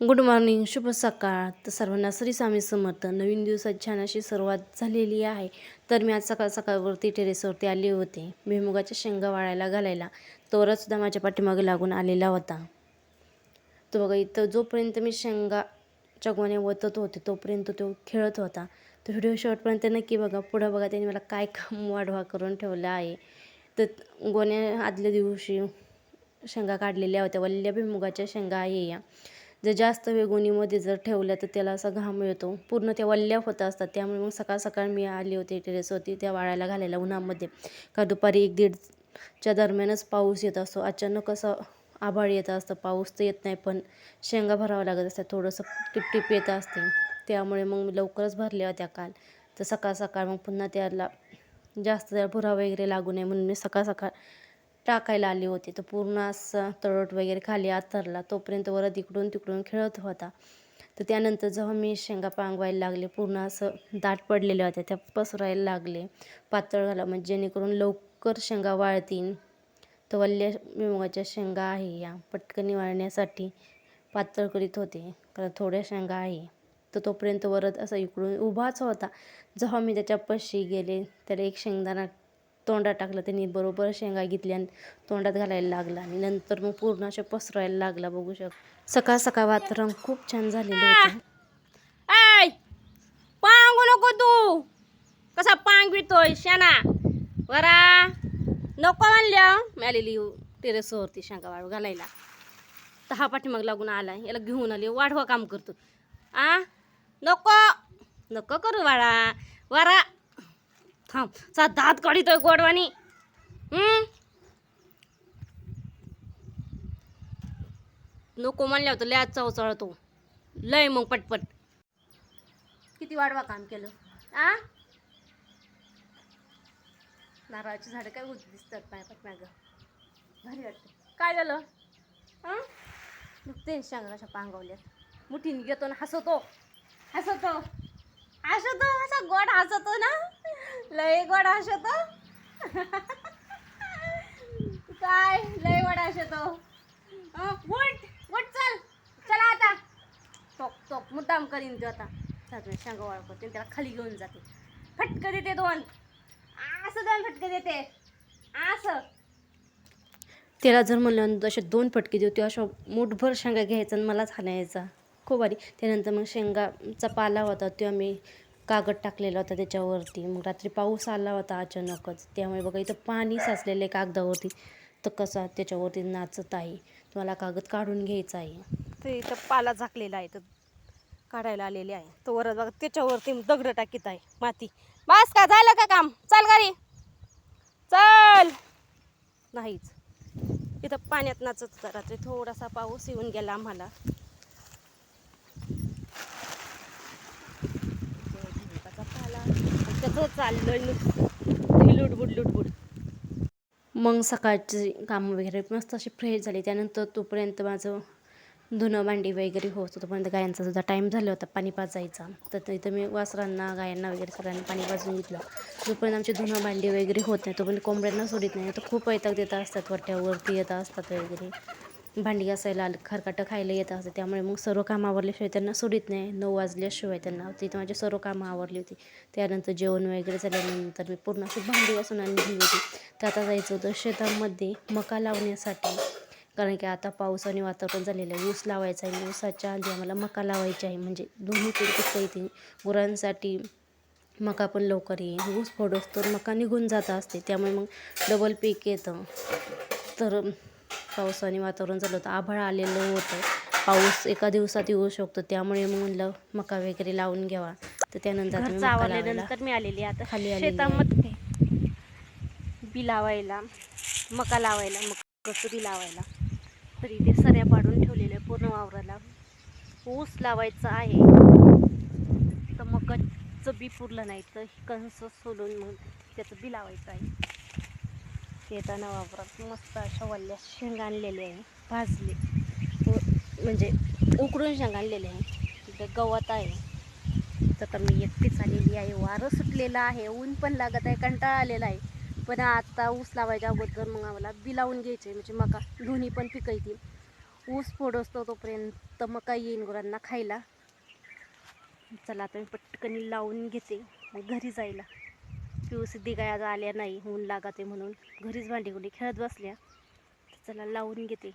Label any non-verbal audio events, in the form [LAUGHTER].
Good morning शुभ सकाळ. तर सर्वांना श्री स्वामी समर्थ. नवीन दिवसात छान अशी सुरुवात झालेली आहे. तर मी आज सकाळ सकाळवरती टेरेसवरती आले होते. भुईमुगाच्या शेंगा वाळायला घालायला. तोरासुद्धा माझ्या पाठीमागे लागून आलेला होता. तो बघा इथं जोपर्यंत मी शेंगाच्या गोण्या वतत होते तोपर्यंत तो खेळत होता. तो व्हिडिओ शेवटपर्यंत नक्की बघा. पुढं बघा त्यांनी मला काय काम [LAUGHS] वाढवा करून ठेवलं आहे. तर गोण्या आदल्या दिवशी शेंगा काढलेल्या होत्या. वल्ल्या भुईमुगाच्या शेंगा आहे या. जर जास्त वेळ गोणीमध्ये जर ठेवल्या तर त्याला असा घाम येतो पूर्ण त्या वल्ल्या होत असतात. त्यामुळे मग सकाळ सकाळ मी आली होती टेरेसवरती त्या वाळायला घालायला उन्हामध्ये. का दुपारी एक दीडच्या दरम्यानच पाऊस येत असतो. अचानक असं आभाळ येत असतं. पाऊस तर येत नाही पण शेंगा भरावं लागत असतात. थोडंसं टिपटिप येत असते. त्यामुळे मग मी लवकरच भरल्या होत्या काल. तर सकाळ सकाळ मग पुन्हा त्याला जास्त त्याला भुरा वगैरे लागू नये म्हणून मी सकाळ सकाळ टाकायला आली होती. तर पूर्ण असं तळट वगैरे खाली आतरला तोपर्यंत वरत इकडून तिकडून खेळत होता. तर त्यानंतर जेव्हा मी शेंगा पांगवायला लागले पूर्ण असं दाट पडलेल्या होत्या. त्या पसरायला लागले. पातळ घाला म्हणजे जेणेकरून लवकर शेंगा वाळतील. तर वल्ल्या मिमुगाच्या शेंगा आहे या. पटकन वाळण्यासाठी पातळ करीत होते. कारण थोड्या शेंगा आहे. तर तोपर्यंत वरत असं इकडून उभाच होता. जेव्हा मी त्याच्या पशी गेले त्याला एक शेंगदाणा तोंडात टाकलं त्यांनी बरोबर शेंगा घेतल्या आणि तोंडात घालायला लागला आणि नंतर मग पूर्ण अशा पसरायला लागला बघू शक. सकाळ सकाळ वातावरण खूप छान झालेलं होतं. पांगू नको तू. कसा पांगवितोय शाना वरा नको म्हणल्या. मी आलेली टेरेसवरती शेंगा वाळू घालायला. तर हा पाठीमाग लागून आला. याला घेऊन आली. वाढवा काम करतो. आ? नको. नको करू वाळा वरा थांब. सा दात काढितोय गोडवानी. हम्म? नको म्हणल्या होतं लय चवचळतो लय मग पटपट. किती वाढवा काम केलं? आ? नारळाची झाडं काय होत दिसतात पाय पाठमागं भारी वाटतं. काय झालं? हां नुकते शेंगा कशा पांगवल्यात. मुठीने घेतो ना हसवतो. हसवतो. हसतो असा गोड हसतो ना? लय गोड हसतो. काय लय गोड हसतो. उठ उठ चल. चला आता. टोक टोक मुद्दाम करीन तो आता. साजून शेंगा वाळ आणि त्याला खाली घेऊन जाते. फटकं देते दोन. असं दोन फटकं देते. असं. त्याला जर म्हणलं असे दोन फटके देऊ ते अशा मोठभर शेंगा घ्यायचा आणि मलाच हाणायचा. खूप भारी त्यानंतर मग शेंगाचा पाला होता तो आम्ही कागद टाकलेला होता त्याच्यावरती. मग रात्री पाऊस आला होता अचानकच. त्यामुळे बघा इथं पाणी साचलेलं आहे कागदावरती. तर कसा त्याच्यावरती नाचत आहे. तुम्हाला कागद काढून घ्यायचा आहे. ते इथं पाला झाकलेला आहे. तर काढायला आलेले आहे. तो वरच बघा त्याच्यावरती दगड टाकीत आहे. माती. बस का झालं का काम? चल गाडी चल. नाहीच. इथं पाण्यात नाचत होता. रात्री थोडासा पाऊस येऊन गेला आम्हाला भुईमुगाचा पाला आणि त्याचं चाललंय नुसतं. लुडबुड लुडबुड मग सकाळची कामं वगैरे मस्त अशी फ्रेश झाली. त्यानंतर तोपर्यंत माझं धुणं भांडी वगैरे होत तोपर्यंत गायांचा सुद्धा टाईम झाला होता. पाणी पाजायचा. तर इथं मी वासरांना गायांना वगैरे सगळ्यांना पाणी पाजून घेतलं. जोपर्यंत आमची धुणं भांडी वगैरे होत नाही तोपर्यंत कोंबड्यांना सोडित नाही. तर खूप वैताग देत असतात वट्यावरती येत असतात वगैरे. भांडी घासायला खरकाटं खायला येत असतं. त्यामुळे मग सर्व कामं आवरल्याशिवाय त्यांना सोडित नाही. नऊ वाजल्याशिवाय त्यांना तिथं माझी सर्व कामं आवरली होती. त्यानंतर जेवण वगैरे झाल्यानंतर मी पूर्ण अशी भांडी घासून आणली होती. तर आता जायचं होतं शेतामध्ये मका लावण्यासाठी. कारण की आता पावसाने वातावरण झालेलं आहे. ऊस लावायचा आहे. ऊसाच्या आधी आम्हाला मका लावायची आहे. म्हणजे दोन्ही पीक येते गुरांसाठी मका पण लवकर येईल. ऊस फोडोस तर मका निघून जात असते. त्यामुळे मग डबल पीक येतं. तर पावसाने वातावरण झालं होतं. आभाळ आलेलं होतं. पाऊस एका दिवसात येऊ शकतो. त्यामुळे मग म्हणलं मका वगैरे लावून घ्यावा. तर त्यानंतर मी मका लावायला आलेली आता खाली आलेली. शेतामध्ये बी लावायला मका लावायला मग कसुरी लावायला. तर इथे सऱ्या पाडून ठेवलेल्या आहे पूर्ण वावराला. ऊस लावायचं आहे. तर मकाचं बी पुरलं नाही. तर कणस सोलून मग त्याचं बी लावायचं आहे. येताना वावरात मस्त अशा वल्ल्या शेंगा आणलेल्या आहे. भाजले. व- म्हणजे उकडून शेंगा आणलेल्या आहे. तिथे गवत आहे. तर आता मी एकटीच आलेली आहे. वारं सुटलेलं आहे. ऊन पण लागत आहे कंटाळा आलेला आहे. पण आता ऊस लावायच्या अगोदर मग आम्हाला बी लावून घ्यायचे म्हणजे मका दोन्ही पण पिकं येतील ऊस फोड असतो तोपर्यंत मका येईन गुरांना खायला. चला आता मी पटकन लावून घेते. मग घरी जायला. पिऊ सिद्धी काय आज आल्या नाही ऊन लागते म्हणून. घरीच भांडी कुंडी खेळत बसल्या. चला लावून घेते.